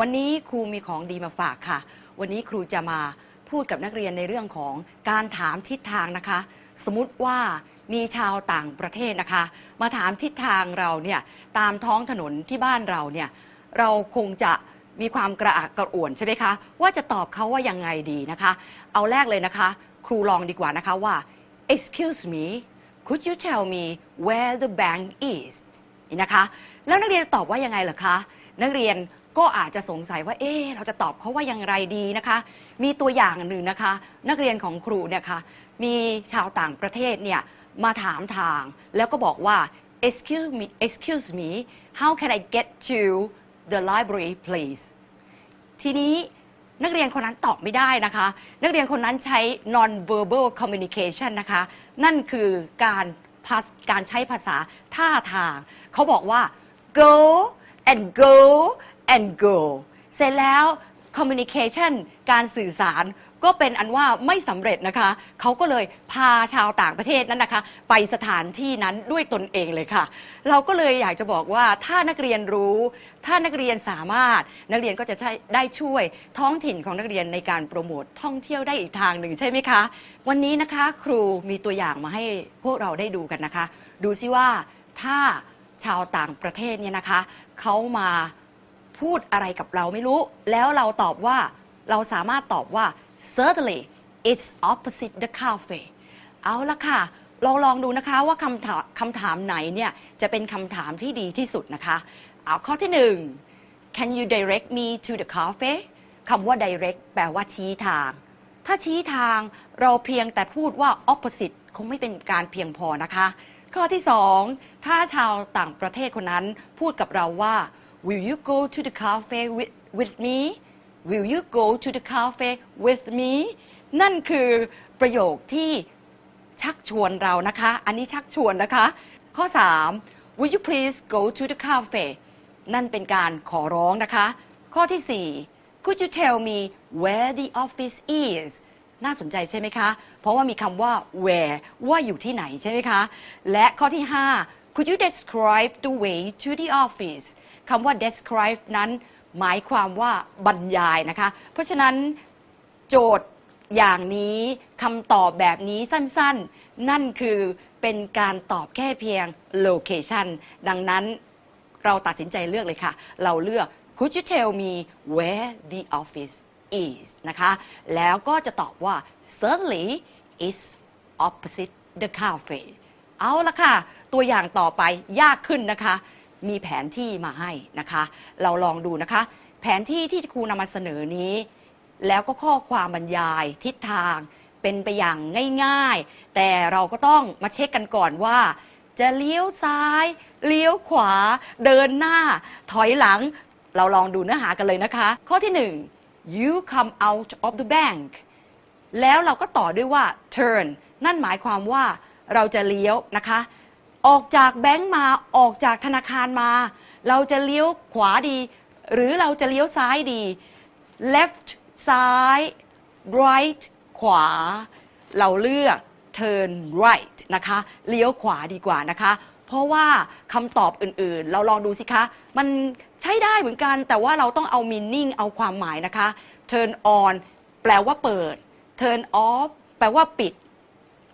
วันนี้ครูมีของดีมาฝากค่ะ วันนี้ครูจะมาพูดกับนักเรียนในเรื่องของการถามทิศทางนะคะ สมมติว่ามีชาวต่างประเทศนะคะ มาถามทิศทางเราเนี่ยตามท้องถนนที่บ้านเราเนี่ยเราคงจะมีความกระอักกระอ่วนใช่ไหมคะ ว่าจะตอบเขาว่ายังไงดีนะคะ เอาแรกเลยนะคะ ครูลองดีกว่านะคะว่า excuse me could you tell me where the bank is นี่นะคะ แล้วนักเรียนตอบว่ายังไงเหรอคะ นักเรียน ก็อาจจะสงสัยว่า เอ๊ะเราจะตอบเขาว่าอย่างไรดีนะคะ มีตัวอย่างหนึ่งนะคะ นักเรียนของครูเนี่ยค่ะมีชาวต่างประเทศเนี่ยมาถามทาง แล้วก็บอกว่า excuse me excuse me how can I get to the library please ทีนี้นักเรียนคนนั้นตอบไม่ได้นะคะ นักเรียนคนนั้นใช้ non verbal communication นะคะ นั่นคือการการใช้ภาษาท่าทาง เขาบอกว่า go and go and go เสร็จแล้ว communication การสื่อสารก็เป็นอันว่าไม่สำเร็จนะคะ เขาก็เลยพาชาวต่างประเทศนั้นนะคะ ไปสถานที่นั้นด้วยตนเองเลยค่ะ เราก็เลยอยากจะบอกว่าถ้านักเรียนรู้ ถ้านักเรียนสามารถ นักเรียนก็จะได้ช่วยท้องถิ่นของนักเรียนในการโปรโมทท่องเที่ยวได้อีกทางหนึ่งใช่ไหมคะ วันนี้นะคะ ครูมีตัวอย่างมาให้พวกเราได้ดูกันนะคะ ดูซิว่าถ้าชาวต่างประเทศเนี่ยนะคะเขามา พูดอะไรกับเราไม่รู้ แล้วเราตอบว่าเราสามารถตอบว่า certainly it's opposite the cafe เอาละค่ะเราลองดูนะคะว่าคำถามคำถามไหนเนี่ยจะเป็นคำถามที่ดีที่สุดนะคะ เอาข้อที่หนึ่ง can you direct me to the cafe คำว่า direct แปลว่าชี้ทาง ถ้าชี้ทางเราเพียงแต่พูดว่า opposite คงไม่เป็นการเพียงพอนะคะ ข้อที่สอง ถ้าชาวต่างประเทศคนนั้นพูดกับเราว่า will you go to the cafe with, with me will you go to the cafe with me นั่นคือประโยคที่ชักชวนเรานะคะ อันนี้ชักชวนนะคะ ข้อ 3 will you please go to the cafe นั่นเป็นการขอร้องนะคะ ข้อที่ 4 could you tell me where the office is น่าสนใจใช่ไหมคะ เพราะว่ามีคำว่า where ว่าอยู่ที่ไหนใช่ไหมคะ และข้อที่ 5 could you describe the way to the office คำว่า describe นั้นหมายความว่าบรรยายนะคะ เพราะฉะนั้นโจทย์อย่างนี้คำตอบแบบนี้สั้นๆ นั่นคือเป็นการตอบแค่เพียง location ดังนั้นเราตัดสินใจเลือกเลยค่ะ เราเลือก could you tell me where the office is นะคะ แล้วก็จะตอบว่า certainly is opposite the cafe เอาละค่ะ ตัวอย่างต่อไปยากขึ้นนะคะ มีแผนที่มาให้นะคะ เราลองดูนะคะ แผนที่ที่ครูนำมาเสนอนี้ แล้วก็ข้อความบรรยายทิศทางเป็นไปอย่างง่ายๆ แต่เราก็ต้องมาเช็คกันก่อนว่า จะเลี้ยวซ้าย เลี้ยวขวา เดินหน้า ถอยหลัง เราลองดูเนื้อหากันเลยนะคะ ข้อที่หนึ่ง you come out of the bank แล้วเราก็ต่อด้วยว่า turn นั่นหมายความว่าเราจะเลี้ยวนะคะ ออกจากแบงก์มาออกจากธนาคารมา เราจะเลี้ยวขวาดี หรือเราจะเลี้ยวซ้ายดี left ซ้าย right ขวา เราเลือก turn right นะคะ เลี้ยวขวาดีกว่านะคะ เพราะว่าคำตอบอื่นๆ เราลองดูสิคะ มันใช้ได้เหมือนกัน แต่ว่าเราต้องเอา meaning เอาความหมายนะคะ turn on แปลว่าเปิด turn off แปลว่าปิด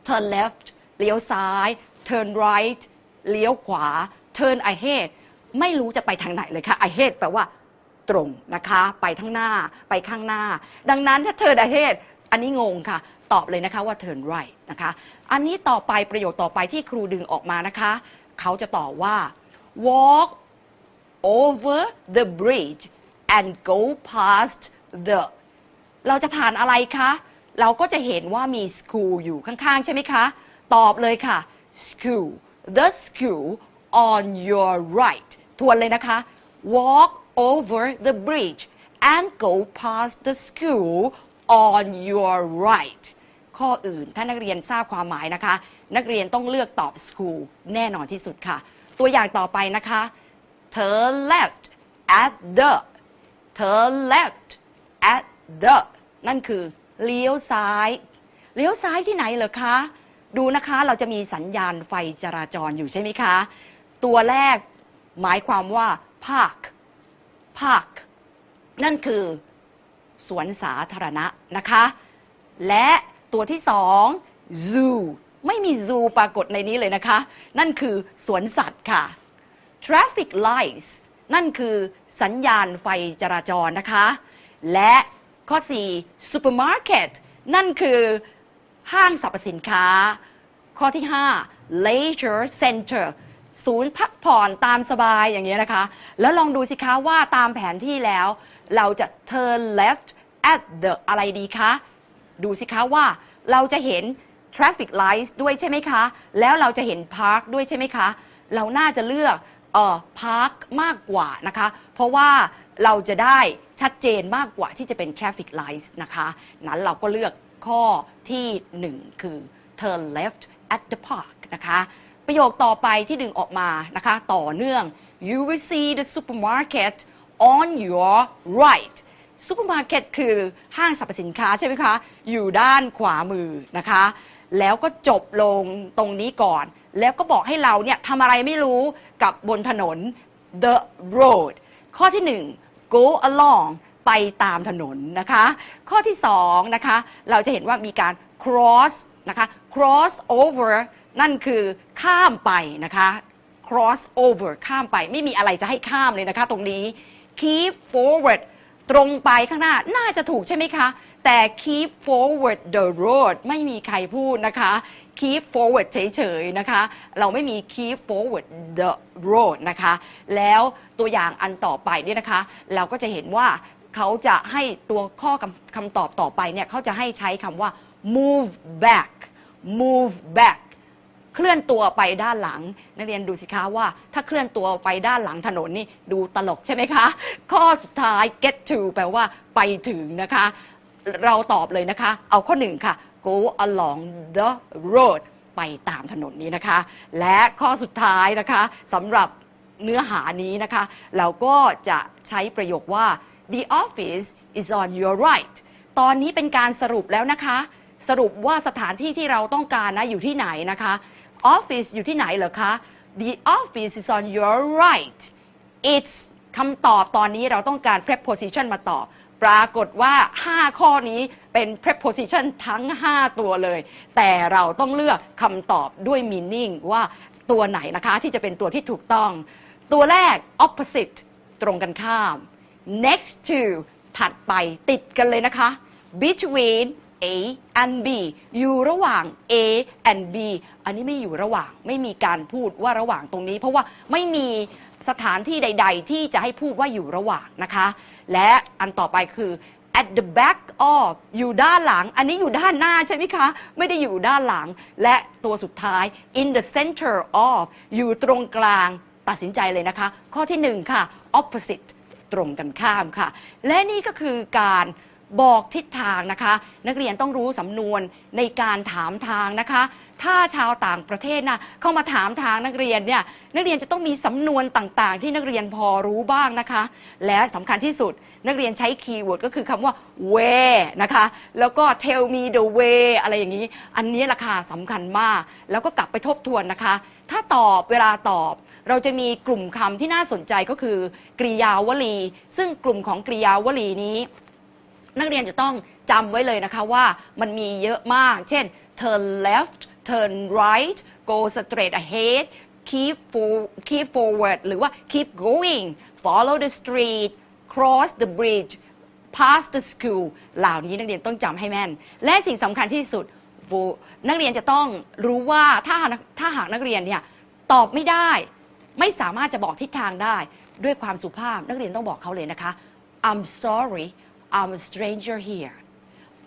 turn left เลี้ยวซ้าย turn right เลี้ยวขวา turn ahead ไม่รู้จะไปทางไหนเลยค่ะ ahead แปลว่าตรงนะคะ ไปข้างหน้า ไปข้างหน้า ดังนั้นถ้า turn ahead อันนี้งงค่ะ ตอบเลยนะคะว่า turn right นะคะ อันนี้ต่อไปประโยคต่อไปที่ครูดึงออกมานะคะ เขาจะตอบว่า walk over the bridge and go past the เราจะผ่านอะไรคะ เราก็จะเห็นว่ามี school อยู่ข้างๆ ใช่ไหมคะ ตอบเลยค่ะ school the school on your right ทวนเลยนะคะ walk over the bridge and go past the school on your right ข้ออื่นถ้านักเรียนทราบความหมายนะคะ นักเรียนต้องเลือกตอบ school แน่นอนที่สุดค่ะ ตัวอย่างต่อไปนะคะ turn left at the turn left at the นั่นคือเลี้ยวซ้าย เลี้ยวซ้ายที่ไหนเหรอคะ ดูนะคะเราจะมีสัญญาณไฟจราจรอยู่ใช่ไหมคะ ตัวแรกหมายความว่า park park นั่นคือสวนสาธารณะนะคะ และตัวที่สอง zoo ไม่มี zoo ปรากฏในนี้เลยนะคะ นั่นคือสวนสัตว์ค่ะ traffic lights นั่นคือสัญญาณไฟจราจรนะคะ และข้อ 4 supermarket นั่นคือ ห้างสรรพสินค้า ข้อที่ 5 leisure center ศูนย์พักผ่อนตามสบายอย่างเงี้ยนะคะ แล้วลองดูสิคะว่าตามแผนที่แล้ว เราจะ turn left at the อะไรดีคะ ดูสิคะว่าเราจะเห็น traffic lights ด้วยใช่ไหมคะ แล้วเราจะเห็น park ด้วยใช่ไหมคะ เราน่าจะเลือกเอ่อ park มากกว่านะคะ เพราะว่าเราจะได้ชัดเจนมากกว่าที่จะเป็น traffic lights นะคะ นั้นเราก็เลือก ข้อที่หนึ่งคือ turn left at the park นะคะ ประโยคต่อไปที่ดึงออกมานะคะ ต่อเนื่อง you will see the supermarket on your right ซูเปอร์มาร์เก็ตคือห้างสรรพสินค้าใช่ไหมคะ อยู่ด้านขวามือนะคะ แล้วก็จบลงตรงนี้ก่อน แล้วก็บอกให้เราเนี่ยทำอะไรไม่รู้กับบนถนน the road ข้อที่หนึ่ง go along ไปตามถนนนะคะ ข้อที่สองนะคะ เราจะเห็นว่ามีการ cross นะคะ cross over นั่นคือข้ามไปนะคะ cross over ข้ามไปไม่มีอะไรจะให้ข้ามเลยนะคะ ตรงนี้ keep forward ตรงไปข้างหน้าน่าจะถูกใช่ไหมคะ แต่ keep forward the road ไม่มีใครพูดนะคะ keep forward เฉยๆนะคะ เราไม่มี keep forward the road นะคะ แล้วตัวอย่างอันต่อไปเนี่ยนะคะ เราก็จะเห็นว่า เขาจะให้ตัวข้อคำคำตอบต่อไปเนี่ยเขาจะให้ใช้คำว่า move back move back เคลื่อนตัวไปด้านหลัง นักเรียนดูสิคะว่า ถ้าเคลื่อนตัวไปด้านหลังถนนนี่ดูตลกใช่ไหมคะ ข้อสุดท้าย get to แปลว่าไปถึงนะคะ เราตอบเลยนะคะ เอาข้อหนึ่งค่ะ go along the road ไปตามถนนนี้นะคะ และข้อสุดท้ายนะคะสำหรับเนื้อหานี้นะคะ เราก็จะใช้ประโยคว่า the office is on your right ตอนนี้เป็นการสรุปแล้วนะคะ สรุปว่าสถานที่ที่เราต้องการนะอยู่ที่ไหนนะคะ office อยู่ที่ไหนเหรอคะ the office is on your right it's คำตอบตอนนี้เราต้องการ preposition มาตอบ ปรากฏว่า 5 ข้อนี้เป็น preposition ทั้ง 5 ตัวเลย แต่เราต้องเลือกคำตอบด้วย meaning ว่าตัวไหนนะคะที่จะเป็นตัวที่ถูกต้อง ตัวแรก opposite ตรงกันข้าม next to ถัดไปติดกันเลยนะคะ between A and B อยู่ระหว่าง A and B อันนี้ไม่อยู่ระหว่างไม่มีการพูดว่าระหว่างตรงนี้ เพราะว่าไม่มีสถานที่ใด ๆ ที่จะให้พูดว่าอยู่ระหว่างนะคะ และอันต่อไปคือ at the back of อยู่ด้านหลัง อันนี้อยู่ด้านหน้าใช่ไหมคะ ไม่ได้อยู่ด้านหลัง และตัวสุดท้าย in the center of อยู่ตรงกลางตัดสินใจเลยนะคะ ข้อที่หนึ่งค่ะ opposite ตรงกันข้ามค่ะ และนี่ก็คือการบอกทิศทางนะคะ นักเรียนต้องรู้สำนวนในการถามทางนะคะ ถ้าชาวต่างประเทศนะเข้ามาถามทางนักเรียนเนี่ยนักเรียนจะต้องมีสำนวนต่างๆ ที่นักเรียนพอรู้บ้างนะคะ และสำคัญที่สุดนักเรียนใช้คีย์เวิร์ดก็คือคำว่า where นะคะ แล้วก็ tell me the way อะไรอย่างนี้ อันนี้ราคาสำคัญมาก แล้วก็กลับไปทบทวนนะคะ ถ้าตอบเวลาตอบ เราจะมีกลุ่มคำที่น่าสนใจก็คือกริยาวลี ซึ่งกลุ่มของกริยาวลีนี้ นักเรียนจะต้องจำไว้เลยนะคะว่ามันมีเยอะมาก เช่น turn left turn right go straight ahead keep for, keep forward หรือว่า keep going follow the street cross the bridge pass the school เหล่านี้นักเรียนต้องจำให้แม่น และสิ่งสำคัญที่สุด นักเรียนจะต้องรู้ว่าถ้าถ้าหากนักเรียนเนี่ยตอบไม่ได้ ไม่สามารถจะบอกทิศทางได้ ด้วยความสุภาพนักเรียนต้องบอกเขาเลยนะคะ I'm sorry I'm a stranger here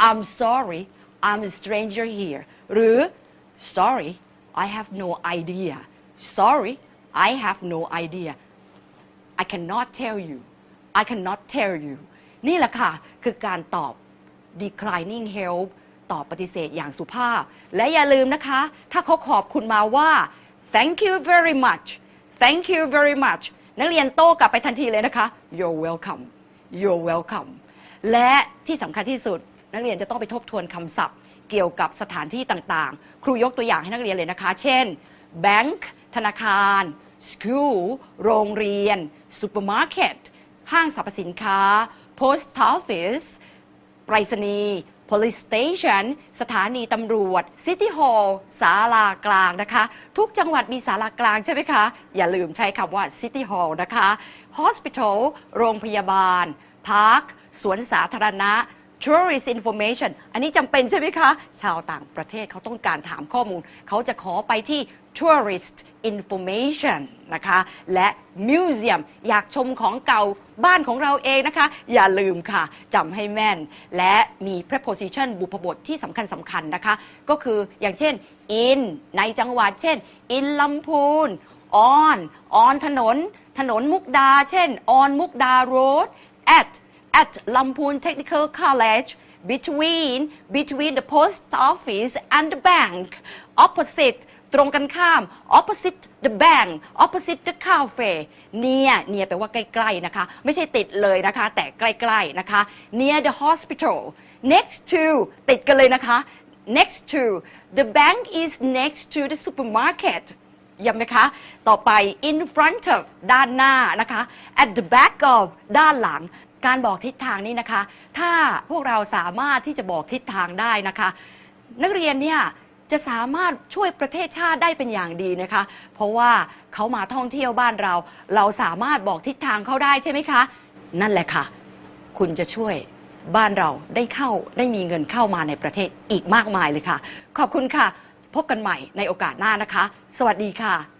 I'm sorry I'm a stranger here หรือ sorry I have no idea sorry I have no idea I cannot tell you I cannot tell you นี่แหละค่ะ คือการตอบ declining help ตอบปฏิเสธอย่างสุภาพ และอย่าลืมนะคะ ถ้าเขาขอบคุณมาว่า thank you very much thank you very much นักเรียนโต้กลับไปทันทีเลยนะคะ you're welcome you're welcome และที่สำคัญที่สุด นักเรียนจะต้องไปทบทวนคำศัพท์ เกี่ยวกับสถานที่ต่างๆ ครูยกตัวอย่างให้นักเรียนเลยนะคะ เช่น bank ธนาคาร school โรงเรียน supermarket ห้างสรรพสินค้า post office ไปรษณีย์ police station สถานีตำรวจ city hall ศาลากลางนะคะ ทุกจังหวัดมีศาลากลางใช่ไหมคะ อย่าลืมใช้คำว่า city hall นะคะ hospital โรงพยาบาล park สวนสาธารณะ tourist information อันนี้จำเป็นใช่ไหมคะ ชาวต่างประเทศเขาต้องการถามข้อมูล เขาจะขอไปที่ tourist information นะคะ และ museum อยากชมของเก่าบ้านของเราเองนะคะ อย่าลืมค่ะจำให้แม่น และมี preposition บุพบทที่สำคัญสำคัญนะคะ ก็คืออย่างเช่น in ในจังหวัดเช่น in ลำพูน on on ถนน ถนนมุกดา เช่น on มุกดา road at at Lampoon Technical College between between the post office and the bank opposite ตรงกันข้าม opposite the bank opposite the cafe near near แปลว่าใกล้ๆนะคะ ไม่ใช่ติดเลยนะคะ แต่ใกล้ๆนะคะ near the hospital next to ติดกันเลยนะคะ next to the bank is next to the supermarket ย้ำไหมคะ ต่อไป in front of ด้านหน้านะคะ at the back of ด้านหลัง การบอกทิศทางนี้นะคะ ถ้าพวกเราสามารถที่จะบอกทิศทางได้นะคะ นักเรียนเนี่ยจะสามารถช่วยประเทศชาติได้เป็นอย่างดีนะคะ เพราะว่าเขามาท่องเที่ยวบ้านเรา เราสามารถบอกทิศทางเขาได้ใช่ไหมคะ นั่นแหละค่ะ คุณจะช่วยบ้านเราได้เข้าได้มีเงินเข้ามาในประเทศอีกมากมายเลยค่ะ ขอบคุณค่ะ พบกันใหม่ในโอกาสหน้านะคะ สวัสดีค่ะ